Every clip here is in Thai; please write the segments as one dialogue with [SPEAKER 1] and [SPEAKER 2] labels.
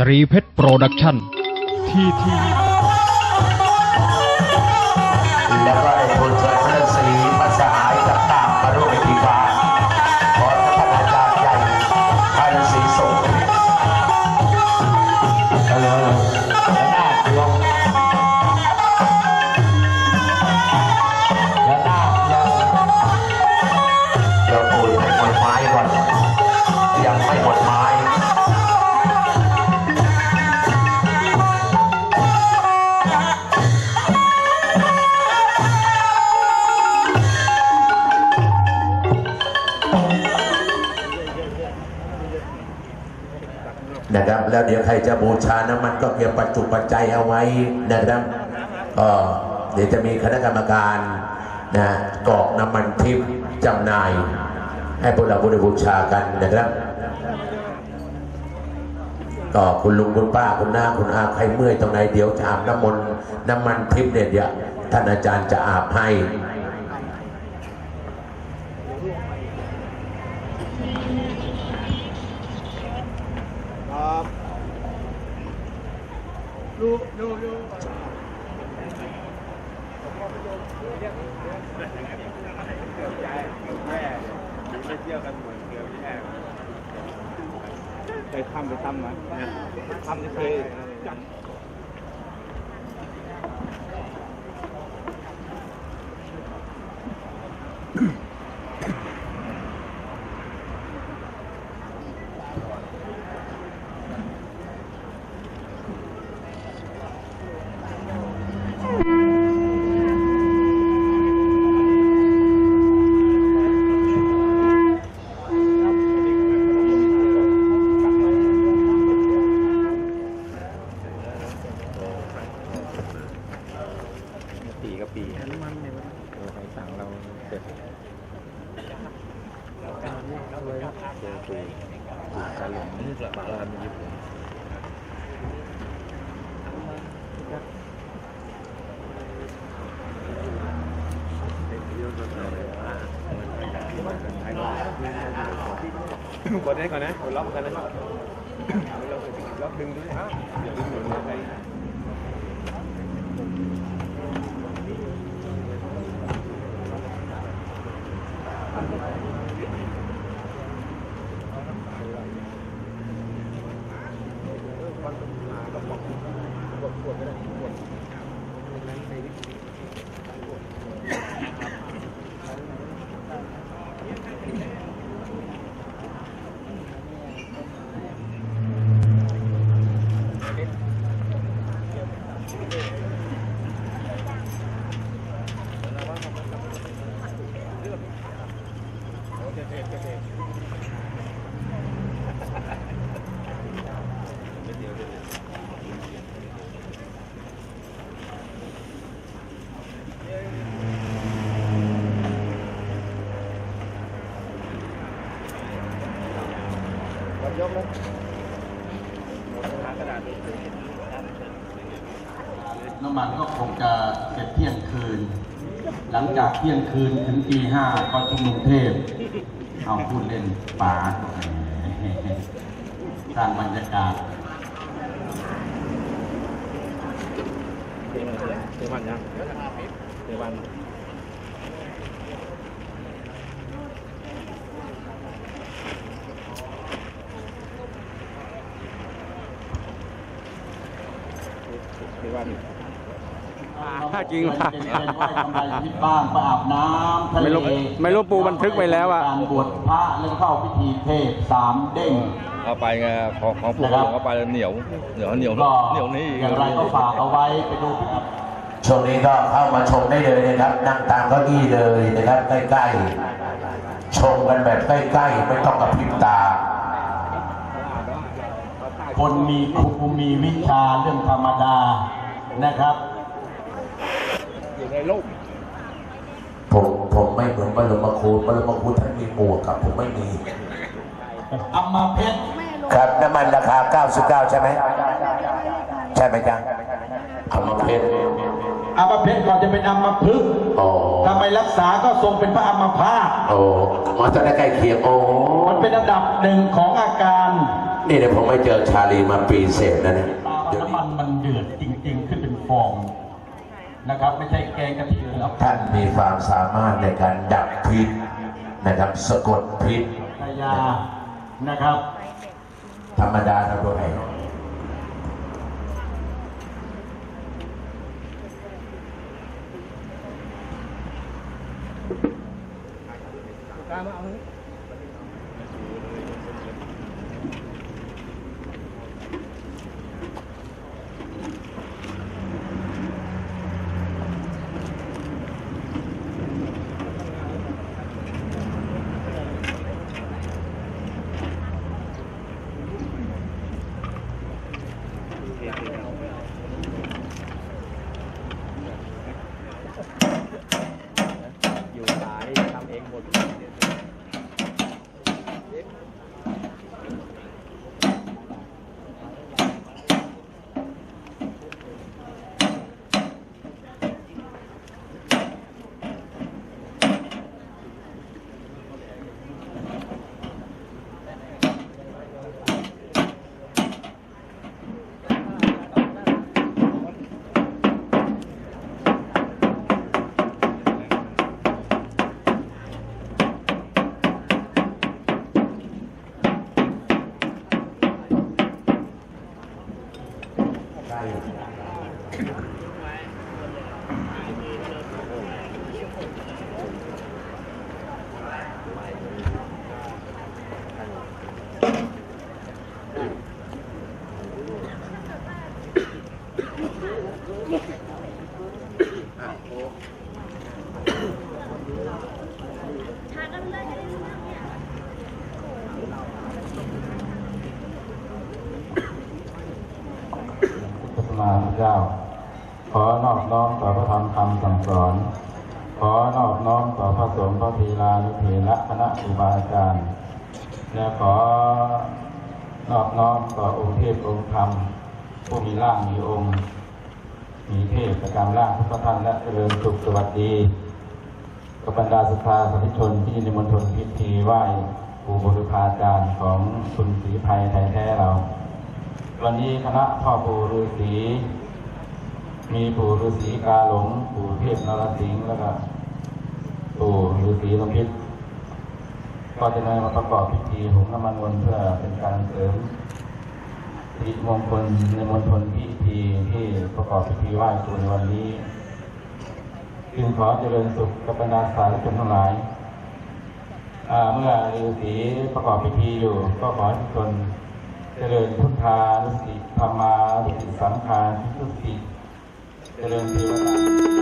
[SPEAKER 1] ตรีเพชรโปรดักชั่นทีที
[SPEAKER 2] แล้วก็ได้ทูลเชิ ใครจะบูชาน้ำมันก็เก็บปัจจุปัจจัยเอาไว้นะครับก็เดี๋ยวจะมีคณะกรรมการนะกอกน้ำมันทิพย์จำหน่าย ให้พวกเราบูบูชากันนะครับก็คุณลุงคุณป้าคุณน้าคุณอาใครเมื่อยตรงไหนเดี๋ยวจะอาบน้ำมนต์น้ำมันทิพย์เนี่ยเดี๋ยวท่านอาจารย์จะอาบให้
[SPEAKER 3] ครับดูดูดูไปเที่ยวกันเหมือนเดิมที่แอบไปทำไปทำมาทำที่เคยจัด
[SPEAKER 4] ปีก็ปีน้ำมันเนี่ยโอ้ใครสั่งเราเสร็จเจอปีปีการหลงปลาลานญี่ปุ่นกดได้ก่อนนะกดล็อกกันนะล็อกดึงด้วยอย่าดึงหนุนอะไร
[SPEAKER 5] てて。 ลังจากเที่ยงคืนถึงตีห้าก็ชุมนุมเทพ เอาพูดเล่นป่าสร้างบรรยากาศ
[SPEAKER 4] เทวันนะเทวัน เทวัน
[SPEAKER 5] ถ้า จริงว่ะทำลายชีวิตบ้างไปอาบน้ำทะเล
[SPEAKER 4] ไม่รู้ไม่รู้ปูบันทึกไว้แล้วอะ
[SPEAKER 5] การบวชพระเรื่องเข้าพิธีเทศสามเด้ง
[SPEAKER 6] เอาไปไงของของผม
[SPEAKER 5] นะครับ
[SPEAKER 6] เอาไปแล้วเหนียวเหนียวเหนียว
[SPEAKER 5] ก็
[SPEAKER 6] เหนียวนี่
[SPEAKER 5] อย่างไรก็ฝากเอาไว้ไปดูพิธี
[SPEAKER 2] ช่วงนี้ก็เข้ามาชมได้เลยนะครับ นั่งตามเก้าอี้เลยนะครับใกล้ๆชมกันแบบใกล้ๆไม่ต้องกระพริบตา
[SPEAKER 5] คนมีครูมีวิชาเรื่องธรรมดานะครับ
[SPEAKER 4] อยู่ในร่ม
[SPEAKER 2] ผมผมไม่เหมือนบรมครูบรมครูท่านมีหมวกครับผมไม่มี
[SPEAKER 5] อัมมาเพชร
[SPEAKER 2] ครับน้ำมันราคา 99 ใช่ไหมใช่ไหมจ๊ะเอามาเพชร
[SPEAKER 5] อัมมาเพชรก่อนจะเป็นอัมมาพึกษ์
[SPEAKER 2] โอ้
[SPEAKER 5] ทำไมรักษาก็ทรงเป็นพระอัมมาพาต
[SPEAKER 2] โอ้มาตอนนั้นใกล้เคียงโอ้
[SPEAKER 5] มันเป็นอันดับหนึ่งของอาการ
[SPEAKER 2] นี่เดี๋ยวผมไม่เจอชาลีมาปีเศษแล้วนะ
[SPEAKER 7] ปลา
[SPEAKER 2] เดี๋ยว
[SPEAKER 7] น้ำ
[SPEAKER 2] นี้
[SPEAKER 7] มันมันเดือดจริง ๆ ขึ้นเป็นฟอง นะครับ ไม่ใช่แกงกะทินะครับ
[SPEAKER 2] ท่านมีความสามารถในการดับพิษนะครับสะกดพิษ
[SPEAKER 7] พยานะครับ
[SPEAKER 2] ธรรมดาเราด้วย
[SPEAKER 8] อยู่ สอ
[SPEAKER 7] น ขอนอบน้อมต่อพระสงฆ์พระธีลานุเถระคณะครูบาอาจารย์และขอนอบน้อมต่อองค์เทพองค์ธรรม ผู้มีร่างมีองค์ มีเทพประการร่างทุกท่านและเจริญสุขสวัสดีกับบรรดาสุภาสาธุชนที่ในมณฑลพิธีไหว้ครูบุรุพาจารย์ของคุณศรีภัยไทยแท้เรา วันนี้คณะพ่อปู่ฤาษี มีปู่ฤาษีกาหลง ปู่เทพนรสิงห์แล้วก็ปู่ฤาษีลมพิษก็จะนำมาประกอบพิธีหุงน้ำมันวนเพื่อเป็นการเสริมสิริมงคลในมณฑลพิธีที่ประกอบพิธีไหว้ครูในวันนี้จึงขอเจริญสุขกับบรรดาสาธุชนทั้งหลายเมื่อฤาษีประกอบพิธีอยู่ ก็ขอให้ทุกคนเจริญพุทธานุสติธรรมานุสติสังขารนุสติ เจริ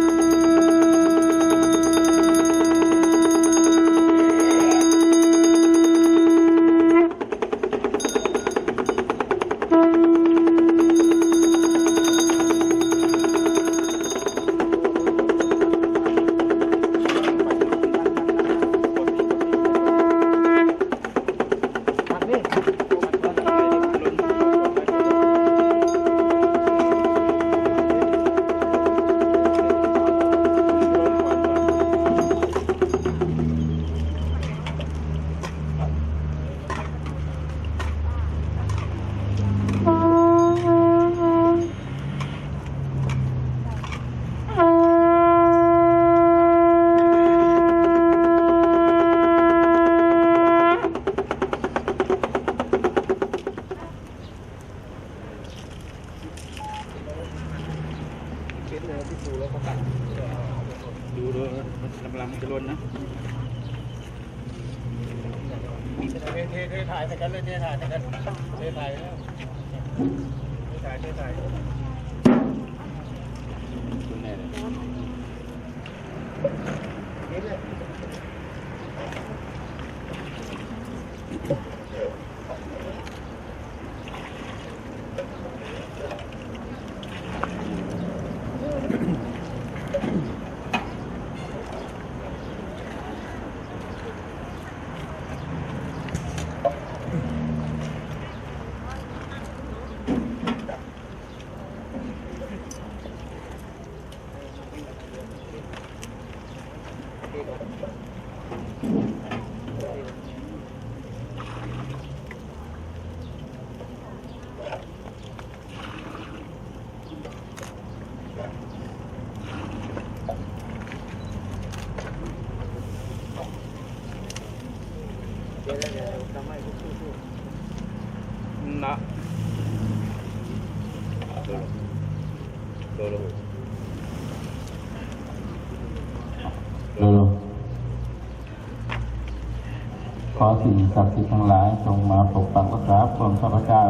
[SPEAKER 7] ขอสิ่งศักดิ์สิทธิ์ทั้งหลายจงมาปกปักรักษาพวงข้าพเจ้า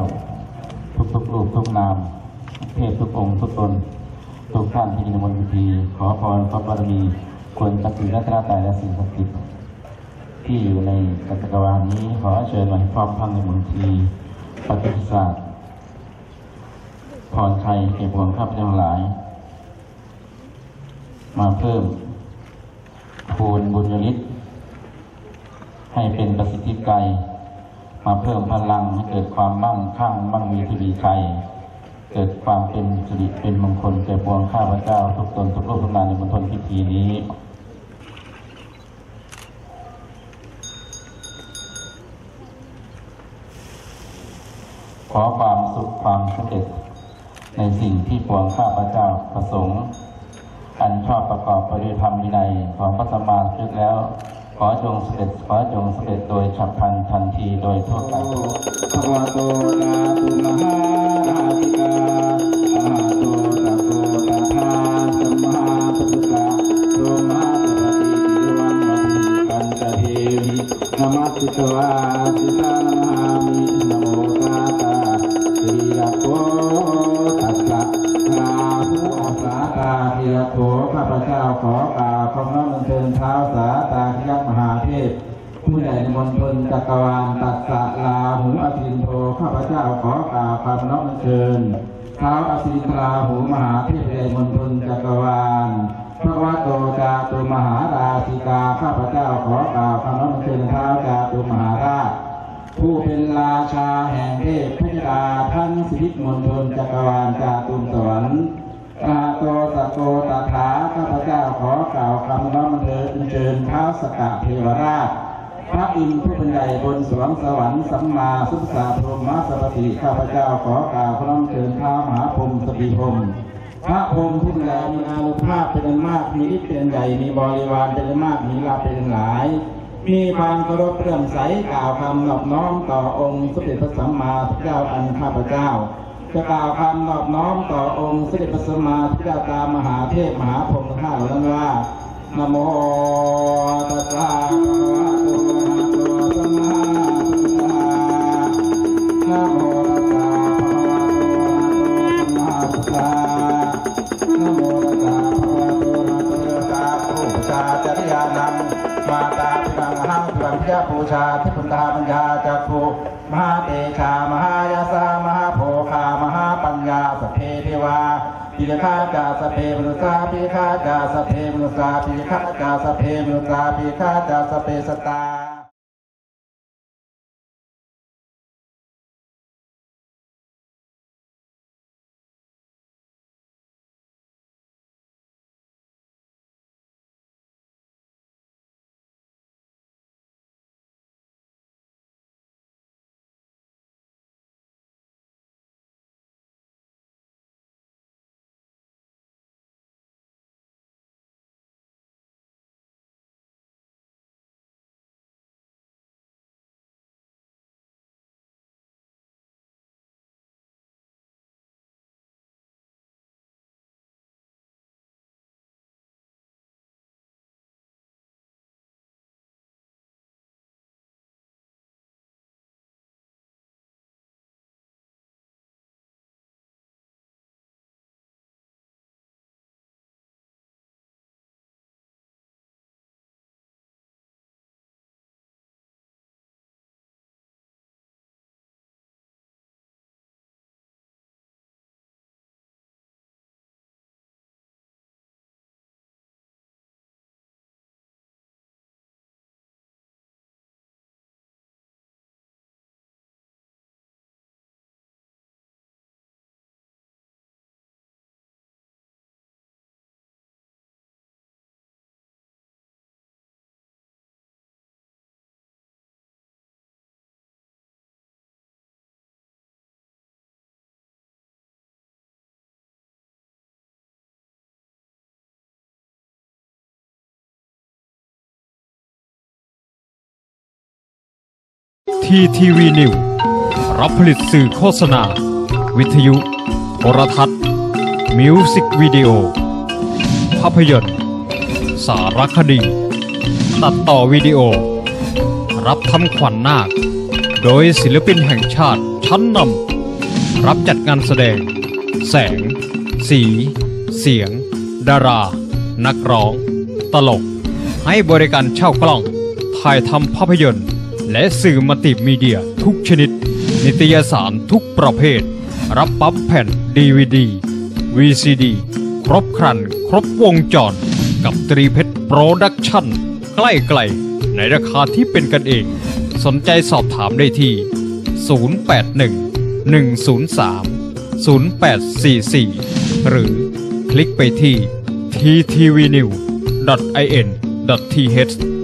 [SPEAKER 7] ทุกทุกๆรูปทุกนามเทพทุกองค์ทุกตนทุกท่านที่อยู่ในมณฑลทีขอพรพระบารมีควรศักดิ์สิทธิ์รัตนตรัยและสิ่งศักดิ์สิทธิ์ที่อยู่ในจักรวาลนี้ขอเชิญมาให้พร้อมพังในมณฑลทีปฏิสัทธิ์พรชัยเก็บพวงข้าพเจ้าหลาย มาเพิ่มคูณบุญยฤทธิ์ ให้เป็นประสิทธิไกรมาเพิ่มพลังให้เกิดความมั่งคั่งมั่งมีทวีชัยเกิดความเป็นสิริเป็นมงคลแก่ปวงข้าพเจ้า ทุกตนทุกรูปทุกนามในมณฑลพิธีนี้ขอความสุขความสำเร็จในสิ่งที่ปวงข้าพเจ้าประสงค์ อันชอบประกอบปด้วยธรรมวินัยของพระสัมมาสัมพุทธแล้ว ขอจงเสด็จขอจงเสด็จโดยฉับพลันทันทีโดยทั่วกัน
[SPEAKER 8] ภะคะวะโตน กราบความน้อมเชิญเท้าอภินทราหูมหาเทพใหญ่มณฑลจักรวาลพระวัตโตจาตุมหาราชิกาข้าพเจ้าขอกราบความน้อมเชิญเท้าจาตุมหาราช ผู้เป็นราชาแห่งเทพพระดาทั้งสิริมณฑลจักรวาลจาตุมสวรรค์อาโตตะโกตถาข้าพเจ้าขอกล่าวคำน้อมเชิญเท้าสกะเทวราช พระอินทร์ผู้เป็นใหญ่บนสวงสวรรค์สัมมาสุปสาพรหมสัพติข้าพเจ้าขอกล่าวพร้อมเชิญท้ามหาพรหมสปีพรหมพระพรหมผู้เป็นใหญ่มีอานุภาพเป็นมากมีฤทธิ์เป็นอันใหญ่มีบริวารเป็นมากมีลาเป็นหลาย มีความเคารพเลื่อมใสกล่าวคำนอบน้อมต่อองค์สมเด็จพระสัมมาสัมพุทธเจ้าอันข้าพเจ้าจะกล่าวคำนอบน้อมต่อองค์สมเด็จพระสัมมาสัมพุทธเจ้าตามหาเทพมหาพรหมทั้งห้าเหล่านว่านะโมตัสสะภะคะ มาสัมพุทธัสสะนะโมตัสสะภะคะวะโตอะระหะโตสัมมาสัมพุทธัสสะนะโมตัสสะภะคะวะโตอะระหะโตสัมมาสัมพุทธัสสะผู้ชาจริยานังมาตาปังหังพิบังพิยาปูชาทิพุนทาปัญญาจักขุมหาเตชามหายาสามหาโภคามหาปัญญาสเพเทวาปิยคาจาสเพมนุสาปิยคาจาสเพมนุสาปิยคาจาสเพมนุสาปิยคาจาสเพสตา
[SPEAKER 1] ทีทีวีนิวรับผลิตสื่อโฆษณา วิทยุ โทรทัศน์ มิวสิกวิดีโอ ภาพยนตร์ สารคดี ตัดต่อวิดีโอ รับทำขวัญนาค โดยศิลปินแห่งชาติชั้นนำรับจัดงานแสดง แสง สี เสียง ดารา นักร้อง ตลก ให้บริการเช่ากล้อง ถ่ายทำภาพยนตร์ และสื่อมัลติมีเดียทุกชนิด นิตยสารทุกประเภท รับปั๊มแผ่นดีวดี VCD ครบครัน ครบวงจร กับตรีเพชรโปรดักชั่น ใกล้ๆในราคาที่เป็นกันเอง สนใจสอบถามได้ที่ 081 103 0844 หรือคลิกไปที่ ttvnew.in.th